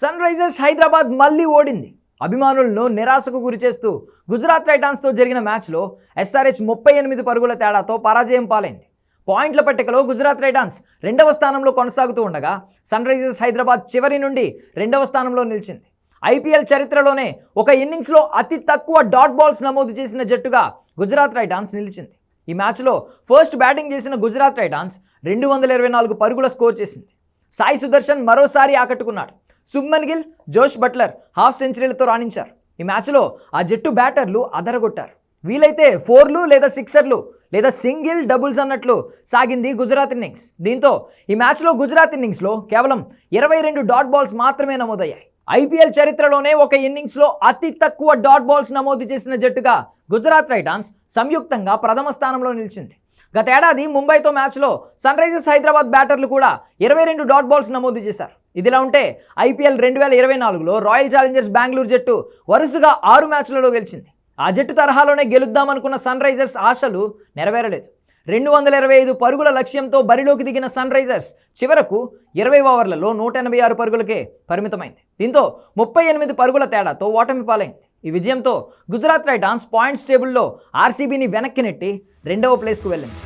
Sun Risers Hyderabad మళ్ళీ ఓడింది. అభిమానులను నిరాశకు గురిచేస్తూ గుజరాత్ టైటాన్స్తో జరిగిన మ్యాచ్లో ఎస్ఆర్హెచ్ ముప్పై ఎనిమిది పరుగుల తేడాతో పరాజయం పాలైంది. పాయింట్ల పట్టికలో గుజరాత్ టైటాన్స్ రెండవ స్థానంలో కొనసాగుతూ ఉండగా సన్ రైజర్స్ హైదరాబాద్ చివరి నుండి రెండవ స్థానంలో నిలిచింది. ఐపీఎల్ చరిత్రలోనే ఒక ఇన్నింగ్స్లో అతి తక్కువ డాట్ బాల్స్ నమోదు చేసిన జట్టుగా గుజరాత్ రైటాన్స్ నిలిచింది. ఈ మ్యాచ్లో ఫస్ట్ బ్యాటింగ్ చేసిన గుజరాత్ రైటాన్స్ రెండు వందల ఇరవై నాలుగు పరుగుల స్కోర్ చేసింది. సాయి సుదర్శన్ మరోసారి ఆకట్టుకున్నాడు. సుమ్మన్ గిల్ జోష్ బట్లర్ హాఫ్ సెంచరీలతో రాణించారు. ఈ మ్యాచ్లో ఆ జట్టు బ్యాటర్లు అదరగొట్టారు. వీలైతే ఫోర్లు లేదా సిక్సర్లు లేదా సింగిల్ డబుల్స్ అన్నట్లు సాగింది గుజరాత్ ఇన్నింగ్స్. దీంతో ఈ మ్యాచ్లో గుజరాత్ ఇన్నింగ్స్లో కేవలం ఇరవై రెండు డాట్ బాల్స్ మాత్రమే నమోదయ్యాయి. ఐపీఎల్ చరిత్రలోనే ఒక ఇన్నింగ్స్లో అతి తక్కువ డాట్ బాల్స్ నమోదు చేసిన జట్టుగా గుజరాత్ రైటాన్స్ సంయుక్తంగా ప్రథమ స్థానంలో నిలిచింది. గతేడాది ముంబైతో మ్యాచ్లో సన్ రైజర్స్ హైదరాబాద్ బ్యాటర్లు కూడా ఇరవై రెండు డాట్ బాల్స్ నమోదు చేశారు. ఇదిలా ఉంటే ఐపీఎల్ రెండు వేల ఇరవై నాలుగులో రాయల్ ఛాలెంజర్స్ బెంగళూరు జట్టు వరుసగా ఆరు మ్యాచ్లలో గెలిచింది. ఆ జట్టు తరహాలోనే గెలుద్దామనుకున్న సన్ రైజర్స్ ఆశలు నెరవేరలేదు. రెండు వందల ఇరవై ఐదు పరుగుల లక్ష్యంతో బరిలోకి దిగిన సన్ రైజర్స్ చివరకు ఇరవై ఓవర్లలో నూట ఎనభై ఆరు పరుగులకే పరిమితమైంది. దీంతో ముప్పై ఎనిమిది పరుగుల తేడాతో ఓటమి పాలైంది. ఈ విజయంతో గుజరాత్ టైటాన్స్ పాయింట్స్ టేబుల్లో ఆర్సీబీని వెనక్కి నెట్టి రెండవ ప్లేస్కు వెళ్ళింది.